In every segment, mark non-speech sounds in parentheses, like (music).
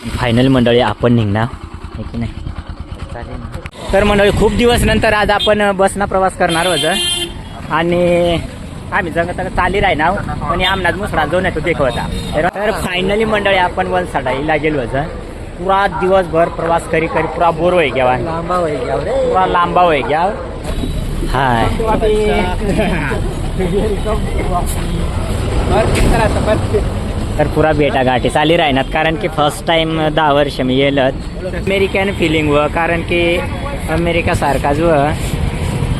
Final मंडळी आपण निघणार. आहे की नाही? चालेल ना. तर मंडळी खूप दिवस नंतर आज आपण बसना प्रवास करणार होतं आणि आम्ही जगत चाली राहणार. पण आमनाच मुसळा जाऊन येतो देखवता तर फायनली मंडळी आपण वलसाडाईला गेलो होतं पुरा दिवसभर प्रवास करी करी पुरा बोर होई गया लांबा होई रे पुरा लांबा होई गया हाय. तर पुरा बेटा गाठी चाली राहणार कारण की फर्स्ट टाइम दहा वर्ष मी येलत. अमेरिकन फिलिंग व कारण की अमेरिका सारखाच व.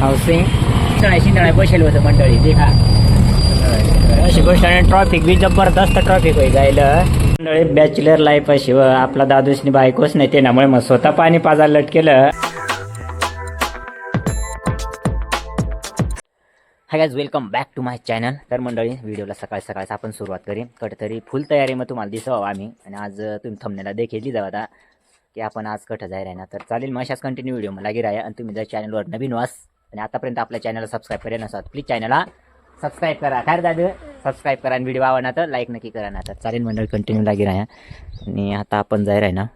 हाऊसिंग शिंदळा शिंदळा बसेल होतं मंडळी देखा. अशी गोष्ट आणि ट्रॉफिक बी जबरदस्त ट्रॉफिक होई जाईल मंडळी बॅचलर लाईफ अशी व आपला दादूसनी बायकोच नाही त्यामुळे मग स्वतः पाणी पाजायला लट hi guys welcome back to my channel तर मंडळी व्हिडिओला सकाळी सकाळीच आपण सुरुवात करीन कटतरी फुल तयारी मग तुम्हाला दिसावं आम्ही. आणि आज तुम्ही थंबनेला देखील जाऊ आता की आपण आज कठं जाय ना तर चालेल मग अशाच कंटिन्यू व्हिडिओ मला गिराय आणि तुम्ही जर चॅनलवर नवीन वास आणि आतापर्यंत आपल्या चॅनलला सबस्क्राईब करेल नसाल प्लीज चॅनलला सबस्क्राईब करा. काय दादू सबस्क्राईब करा आणि व्हिडिओ आवडणार तर लाईक नक्की करा. ना तर चालेल मंडळी कंटिन्यू लागी राहा आणि आता आपण जाय राही ना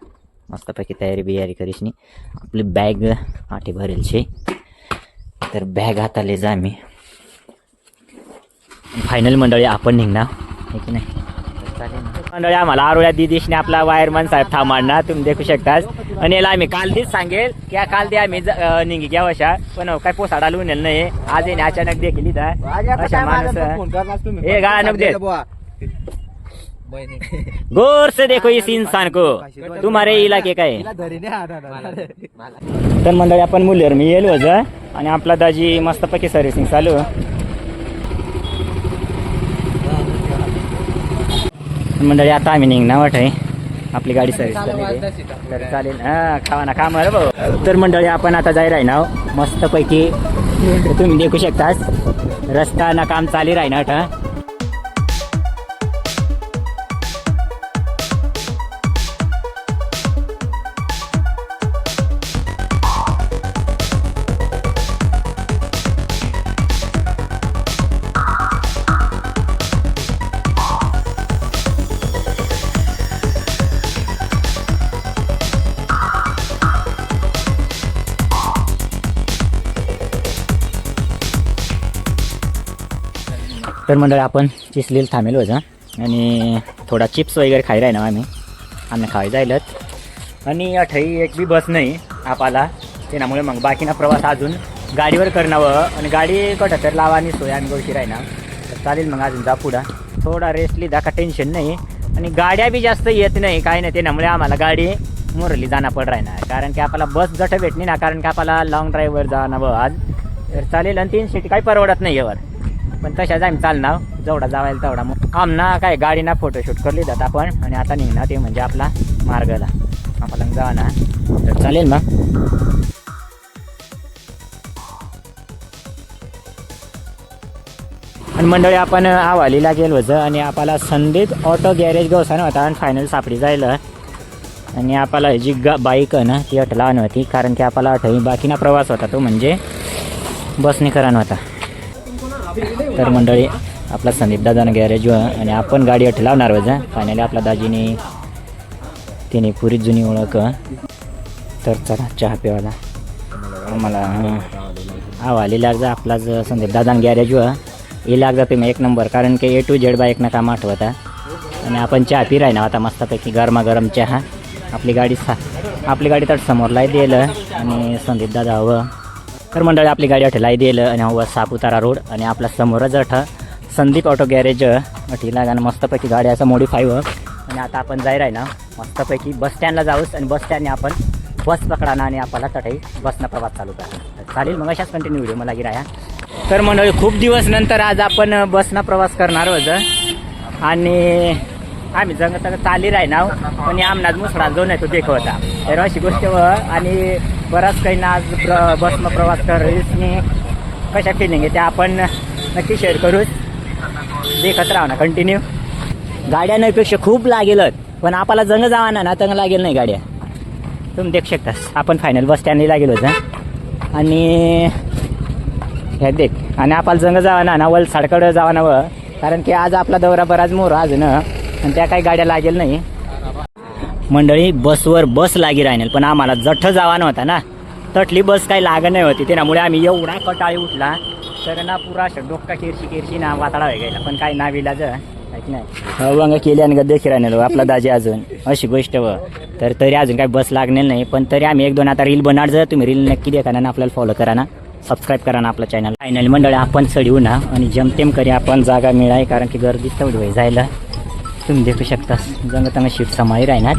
मस्तपैकी तयारी बियारी करीशनी आपली बॅग आठी भरेल शे तर बॅग हाताले जा मी. फायनल मंडळी आपण निघणार. आहे की नाही. मंडळी आम्हाला आरोळ्या दिदीशने आपला वायरमन साहेब थांबणार तुम्ही देखू शकता आणि याला आम्ही काल दीच सांगेल की काल दे आम्ही निघी घ्या अशा. पण काय पोसाडा लिहून येईल नाही. आज येणे अचानक देखील इथं अशा माणूस ए गाळा नको देत. गौर से देखो इस इंसान को. तुम्हारे इलाके काय? तर मंडळी आपण मुलीवर मी येलो आणि आपला दाजी मस्तपैकी सर्व्हिसिंग चालू मंडळी आता आम्ही निघणार वाट आहे. आपली गाडी सर्व्हिस तर चालेल. हा खावा ना काम भाऊ. तर मंडळी आपण आता जाय राही ना मस्तपैकी तुम्ही देखू शकतास. रस्ता ना काम चाली राही तर मंडळ आपण चिसलेलं थांबेलो होतं आणि थोडा चिप्स वगैरे खाई आहे ना आम्ही. आम्ही खाय जायलत आणि अठई एक बी बस नाही आपाला. त्यामुळे मग बाकीना प्रवास अजून गाडीवर करणावं. आणि गाडी कटं तर लावा आणि सोय आणि गोष्टी राही ना तर चालेल मग अजून जा पुढं. थोडा रेस्ट लिदा का टेन्शन नाही. आणि गाड्या बी जास्त येत नाही काय नाही. त्यामुळे आम्हाला गाडी मुरली जाणं पड राहणार कारण की आपल्याला बस जट भेटली ना कारण की आपल्याला लॉंग ड्राईव्हवर जाणं आज. तर चालेल आणि तीन सीट काही परवडत नाही यावर. पण तशाच आम्ही चालणार. जेवढा जावायला तेवढा. मग आमना काय गाडीना फोटोशूट करली जात आपण. आणि आता निघणार ते म्हणजे आपला मार्गला. आपल्याला ना तर चालेल मग आणि मंडळी आपण आवालीला गेलो होतं आणि आपल्याला संदीप ऑटो गॅरेज गवसान होता आणि फायनल सापडी जायला. आणि आपल्याला जी गा बाईक आहे ना ती अट लहान होती. कारण की आपल्याला आठवी बाकीना प्रवास होता तो म्हणजे बसने करान होता. तर मंडळी आपला संदीप दादानं गॅरेज आणि आपण गाडी अठ लावणार होतं फायनली आपला दाजीने तिने पुरी जुनी ओळख. तर चला चहा पिवायला. आम्हाला आवाली लाग जा आपला जो संदीप दादान गॅरेज व हे लाग जा तुम्ही एक नंबर कारण की ए टू जेड झेड बाईकनं काम आठवता आणि आपण चहा पी राही ना आता मस्तपैकी गरमागरम चहा. आपली गाडी सा आपली गाडी तर समोरलाही दिलं आणि संदीप दादा हवं तर मंडळी आपली गाडी अठलाही दिलं आणि हवं सापुतारा रोड आणि आपल्या समोरच अठ संदीप ऑटो गॅरेज. अठीला आणि मस्तपैकी गाडी असं मॉडीफाय आणि आता आपण जाय राही ना मस्तपैकी बस स्टँडला जाऊस आणि बस स्टँडने आपण बस पकडाना आणि आपल्याला तटाई बसनं प्रवास चालू करा. चालेल मग अशाच कंटिन्यू व्हिडिओ मला गिराया तर मंडळी खूप दिवस नंतर आज आपण बसनं प्रवास करणार होतं आणि आम्ही जंग तर चाली राही ना पण आमनाच मुसळा जो नाही तो होता तर अशी गोष्ट व आणि बराच काही ना आज प्र बसनं प्रवास करसनी कशा फिलिंग आहे त्या आपण नक्की शेअर करूच. देखत राहा ना कंटिन्यू गाड्या नाहीपेक्षा खूप लागेलच. पण आपल्याला जंग जावा ना ना तंग लागेल नाही गाड्या. तुम्ही देख शकतास. आपण फायनल बस स्टँडला लागेल होतं आणि हे देख. आणि आपल्याला जंग जावा ना ना वलसाडकडं जावा ना व. कारण की आज आपला दौरा बराच मोर ना. आणि त्या काही गाड्या लागेल नाही. मंडळी बसवर बस लागी राहणार पण आम्हाला जठ जावा नव्हता ना. तटली बस काही लाग नाही होती त्यामुळे आम्ही एवढा कटाळी उठला. तर ना पुरा असं डोक्का किरशी किरशी ना वाताडा गेला पण काही ना विलाज काहीच नाही अवंग केली आणि देखील राहणार आपला दाजी अजून अशी गोष्ट व. तर तरी अजून काही बस लागणार नाही पण तरी आम्ही एक दोन आता रील बनणार जर तुम्ही रील नक्की देखा ना आपल्याला फॉलो करा ना. सबस्क्राईब करा ना आपला चॅनल फायनल मंडळी आपण चढवू ना आणि जमतेम करी आपण जागा मिळाय कारण की गर्दी तेवढी जायला. तुम्ही देखू शकता मग सीट समाई राहणार.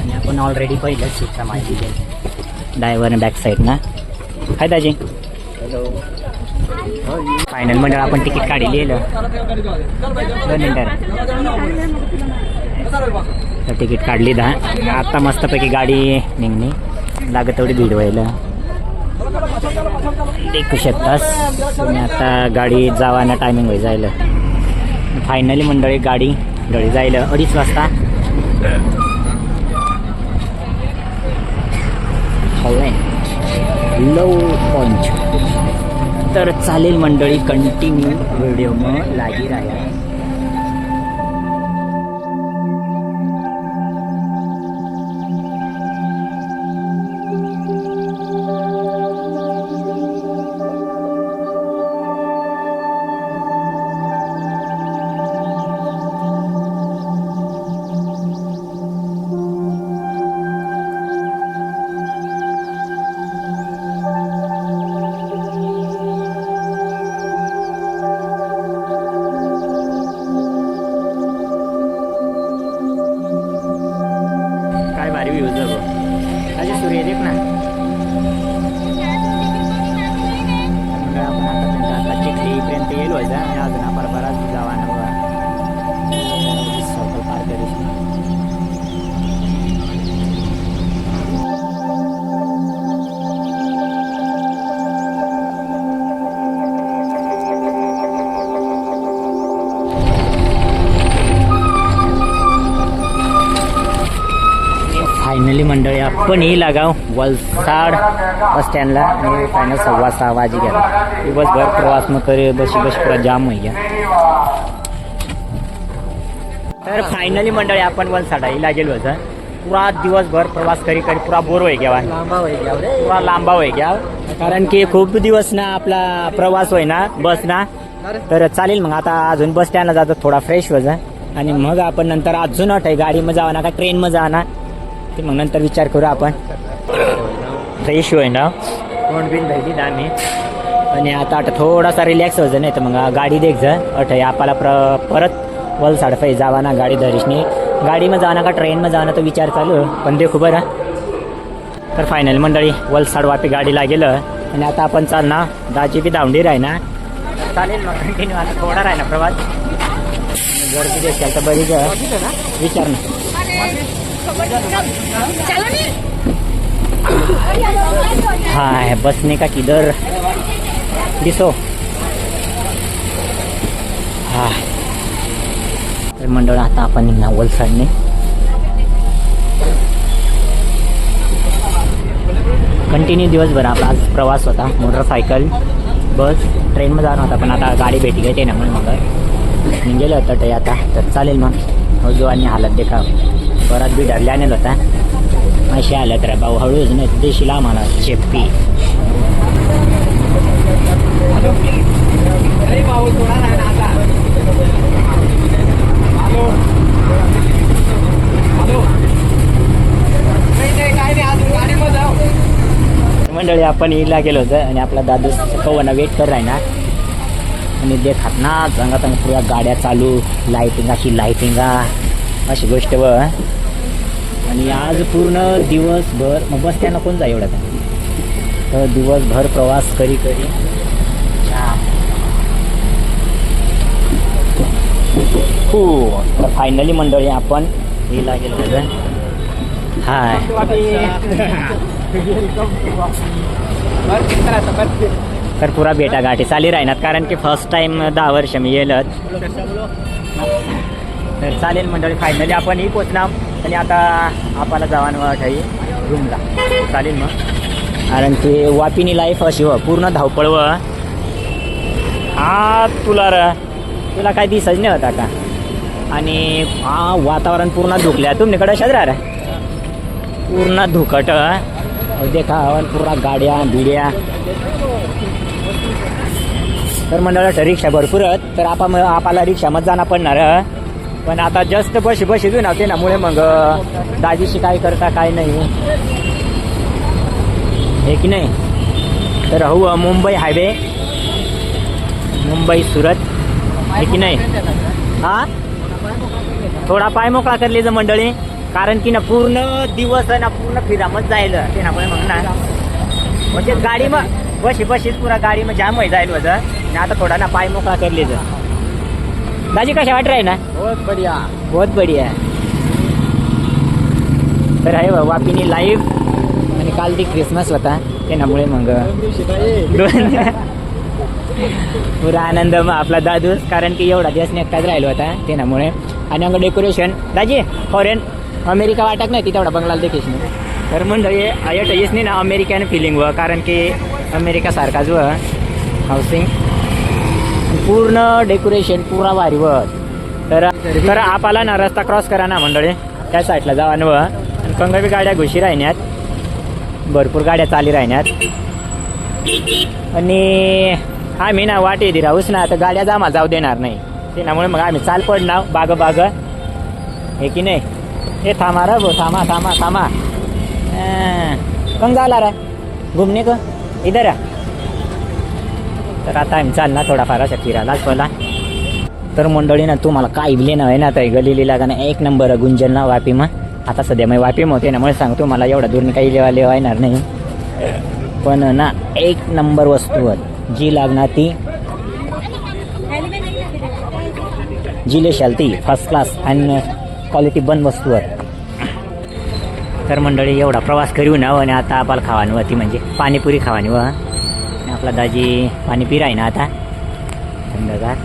आणि आपण ऑलरेडी पहिलं समाई दिली ड्रायव्हर बॅक साईड ना. हाय दाजी. फायनल मंडळ आपण तिकीट काढली लिहिलं दोन मिनटं तर तिकीट काढली दहा. आता मस्तपैकी गाडी निघणे लागत तेवढी भीड व्हायला. देखू शकतास. तुम्ही आता गाडी जावाना टायमिंग होई जायला. फायनली मंडळी गाडी घरी जाईल अडीच वाजता. लव पंच. तर चालेल मंडळी कंटिन्यू व्हिडिओ मग लागी राहिला आपण ही लागाव वलसाड बस स्टँडला आणि फायनल सव्वा सहा वाजी गेला. दिवसभर प्रवास मग करे बशी बशी पुरा जाम होई गया तर फायनली मंडळी आपण वलसाडा ही लागेल होतं पुरा दिवसभर प्रवास करी करी पुरा बोर होई गया पुरा लांबा होई गया कारण की खूप दिवस ना आपला प्रवास होय ना बस ना. तर चालेल मग आता अजून बस स्टँडला जातो थोडा फ्रेश व्हायचा आणि मग आपण नंतर अजून अट गाडी मध्ये जावा ना का ट्रेन मध्ये जावा ना ते मग नंतर विचार करू आपण. फ्रेश होय ना? तोंड बिन भरली दामी. आणि आता आता थोडासा रिलॅक्स व्हायचं नाही तर मग गाडी देख जा. अट आपल्याला प्र परत वलसाड पाहिजे जावा ना गाडी धरीशनी गाडीमध्ये ना का ट्रेनमध्ये जावा ना तो विचार चालू. पण देखू बरं. तर फायनल मंडळी वलसाड वापी गाडीला गेलं. आणि आता आपण चाल ना दाजी बी दावंडी राही ना चालेल मग कंटिन्यू आता थोडा राही ना प्रवास. गर्दी देखील तर बरीच आहे. विचार ना. हाय बसने का किधर? दिसो. हा तर मंडळ आता आपण निघणार वलसाडने. कंटिन्यू दिवसभर आपला आज प्रवास होता मोटरसायकल बस ट्रेनमध्ये जाणं होता पण आता गाडी भेटी घेते ना म्हणून मग. मी होतं ते आता तर चालेल मग. हो जो आणि हालत देखा परत बी डरल्या आणेल होता असे आल्यात रे भाऊ. हळूच नाही देशील आम्हाला चेप्पी मंडळी आपण इला गेलो होतं आणि आपला दादू कवना वेट कर राहीना आणि देखात ना चांगला चांगल्या पुऱ्या गाड्या चालू लाईटिंग अशी लाईटिंगा अशी गोष्ट व आणि आज पूर्ण दिवसभर मग बस त्यांना कोण जा एवढ्या तर दिवसभर प्रवास करी करी. हो तर फायनली मंडळी आपण हिला गेलो होतं हाय. तर पुरा बेटा गाठी. चाली राहणार कारण की फर्स्ट टाइम दहा वर्ष मी येलत तर चालेल मंडळी फायनली आपण ही पोचणार. आणि आता आपल्याला जावान वाटाई रूमला चालेल मग. कारण ते वापिनी लाईफ अशी व पूर्ण धावपळ व. हा तुला र. तुला काय दिसच नाही होता का आणि हा वातावरण पूर्ण धुकल्या. तुमच्याकडे अशाच राहा पूर्ण धुकट. देखा हवन पूर्ण गाड्या बिड्या. तर मंडळ रिक्षा भरपूर आहेत. तर आपण आपल्याला रिक्षामध्ये जाणं पडणार पण आता जास्त बशी बशी घेऊन होते नामुळे मग दाजीशी काय करता काय नाही. हे की नाही? तर हो मुंबई हायवे. मुंबई सुरत. हे की नाही? हा? थोडा पाय मोकळा करले जर मंडळी कारण की ना पूर्ण दिवस आहे ना पूर्ण फिरामच जायलं ते ना पण मग ना. म्हणजे गाडी मग बशी बशीच पुरा गाडी मग जाम जाईल होतं आणि आता थोडा ना पाय मोकळा करले जर दाजी कशा वाट राही ना बहुत बढ़िया। बहुत बढिया. तर आहे बा, वापिनी लाईव्ह आणि काल ती क्रिसमस होता. त्यामुळे मग दोन (laughs) पुरा आनंद मग आपला दादूस कारण की एवढा दिवस नेकटाच राहिलो होता. त्यामुळे. आणि अंग डेकोरेशन दाजी फॉरेन अमेरिका वाटत नाही ती तेवढा बंगला देखील तर मंडळी अयट येस नाही ना अमेरिकन फिलिंग व कारण की अमेरिकासारखाच व हाऊसिंग पूर्ण डेकोरेशन पुरा भारी व तर तर आला ना रस्ता क्रॉस करा ना मंडळी. त्या साईडला जावा न आणि कंगवी गाड्या घुशी राहण्यात. भरपूर गाड्या चाली राहण्यात. आणि आम्ही ना वाट येते राहूच ना तर गाड्या जामा जाऊ देणार नाही. त्यामुळे मग आम्ही चाल पडणार बाग बाग. हे की नाही? हे थांबा रा भाऊ थांबा थांबा थांबा. कंग आला झाला रे. घुमणे का इधर आ. तर आता आम्ही ना थोडाफार अशा फिरायलाच पहिला तर मंडळी ना तुम्हाला काय इवले ना आहे ना तर गली लागा ना एक नंबर गुंजन ना वापी मग. आता सध्या मग वापी होते ना मला सांगतो मला एवढा दूर काही लेवा लेवा येणार नाही. पण ना एक नंबर वस्तू जी लागणार ती जी लेशाल ती फर्स्ट क्लास आणि क्वालिटी बन वस्तू तर मंडळी एवढा प्रवास करू ना आणि आता आपल्याला खावानी व ती म्हणजे पाणीपुरी खावानी व. आपला दाजी पाणी पिराय ना आता. थंडगार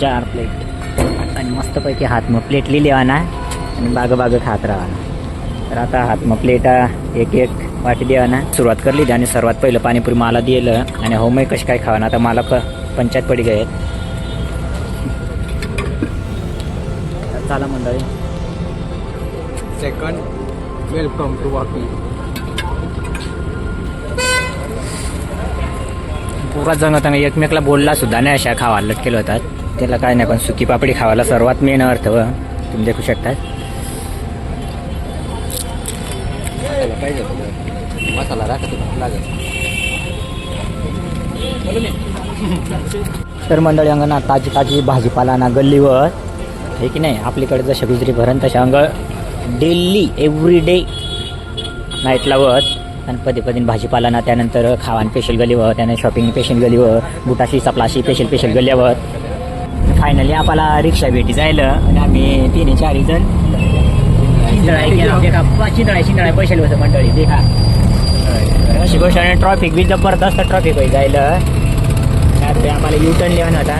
चार प्लेट आणि मस्तपैकी हात मग प्लेट लिहिली ना आणि बाग बाग खात राहा तर आता हात मग प्लेट एक एक वाटी द्यावा ना सुरुवात करली आणि सर्वात पहिलं पाणीपुरी मला दिलं आणि हो मी कशी काय खावा ना आता मला प पंचायत पडी गये चला मंडळी. सेकंड वेलकम टू वापी पुरा जंगत एकमेकला बोलला सुद्धा नाही अशा खावायला लटकेल होतात. त्याला काय नाही पण सुकी पापडी खावायला सर्वात मेन अर्थ व. तुम्ही देखू शकता. पाहिजे मसाला राखत लागत तर मंडळी अंग ना ताजी ताजी भाजीपाला ना गल्लीवर. हे की नाही? आपल्याकडे जशा गुजरी भरण तशा अंग डेली एव्हरी डे नाईटला वत आणि पदी पदीन भाजीपाला ना त्यानंतर खावान पेशल गलीवर त्यानंतर शॉपिंग पेशल गलीवर बुटाशी चपलाशी पेशल पेशल गल्ल्यावर. फायनली आम्हाला रिक्षा भेटी जायला आणि आम्ही तिने चारी जण चिंदळाई गेलो देखा होतं मंडळी देखा अशी गोष्ट आणि ट्रॉफिक बी जबरदस्त ट्रॉफिक होई जायला. त्यात आम्हाला युटर्न लिहून होता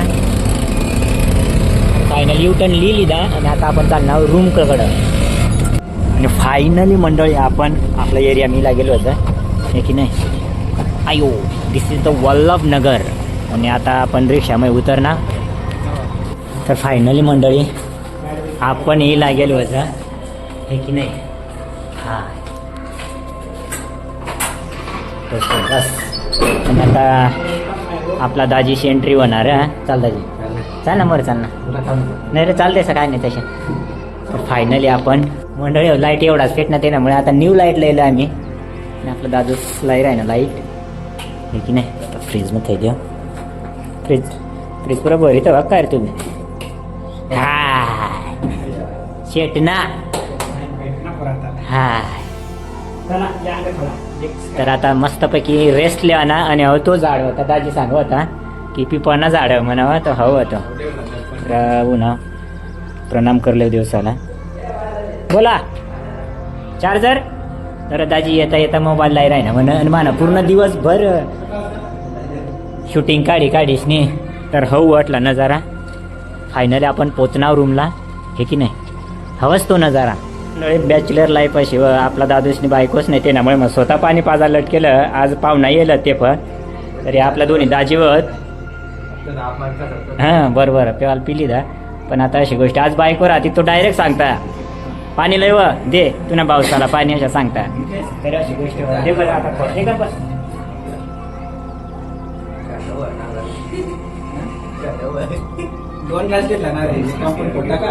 फायनल युटर्न लिहिली दा आणि आता आपण चालणार रूमकडं आणि फायनली मंडळी आपण आपला एरिया मी लागेलो होतं. हे की नाही? आयो this is the Vallabh Nagar आणि आता आपण रिक्षामध्ये उतरणार. तर फायनली मंडळी आपण ही लागेल होतं. हे की नाही? हा. बस. आणि आता आपला दाजीची एंट्री होणार हां. चाल दाजी. चाल ना बरं चाल ना. नाही रे चालते सर काय नाही तशा फायनली आपण मंडळी लाइट एवढाच पेटणार त्यामुळे आता न्यू लाइट लिहिलं आम्ही. आणि आपलं दादू लाइट आहे ना लाइट हे की नाही? आता फ्रीजमध्ये देऊ फ्रीज फ्रीज पुरा बरी तर काय रे तुम्ही. हा शेट ना. हा तर आता मस्तपैकी रेस्ट लिहा ना आणि हो तो जाड होता दाजी सांग होता की पिपळना झाड म्हणावं तर हवं होतं. तर उन्हा प्रणाम करले दिवसाला. बोला. चार्जर? तर दाजी येता येता मोबाईल लाई राही ना म्हण म्हणा पूर्ण दिवसभर शूटिंग काढी काढीस नी तर हऊ वाटला नजारा. फायनली आपण पोचणार रूमला हे की नाही? हवंच तो नजारा. बॅचलर लाईफ अशी व आपला दादूसनी बायकोच नाही त्यामुळे मग स्वतः पाणी पाजा लटकेलं आज पाहुणा येलं ते पण. तरी आपल्या दोन्ही दाजीवर हां बरं बरं. पेवाल पिली दा. पण आता अशी गोष्ट आज बाईकवर आधी तो डायरेक्ट सांगता. पाणी लय व दे तुला पावसाला पाणी अशा सांगता. तर अशी गोष्ट होय. दे बरं आता खोल. दे का बस. दोन ग्लास घेतला ना रे. कंपनी फोडला का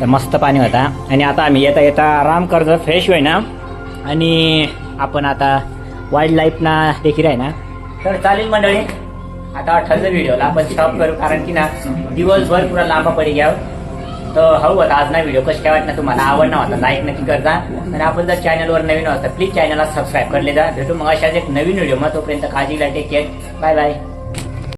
तर मस्त पाणी होता. आणि आता आम्ही येता येता आराम करतो. फ्रेश होय ना. आणि आपण आता वाईल्ड लाईफना देखील आहे ना. तर चालेल मंडळी. आता ठरलं व्हिडिओला आपण स्टॉप करू कारण की ना दिवसभर पुरा लांबा पडी घ्याव तर हवं होता आज ना व्हिडिओ कशी काय वाटणार तुम्हाला? आवडणार होता लाईक नक्की करता आणि आपण जर चॅनलवर नवीन होता प्लीज चॅनलला सबस्क्राईब करले जा भेटू मग अशाच एक नवीन व्हिडिओ. मग तोपर्यंत काळजीला टेक केअर बाय बाय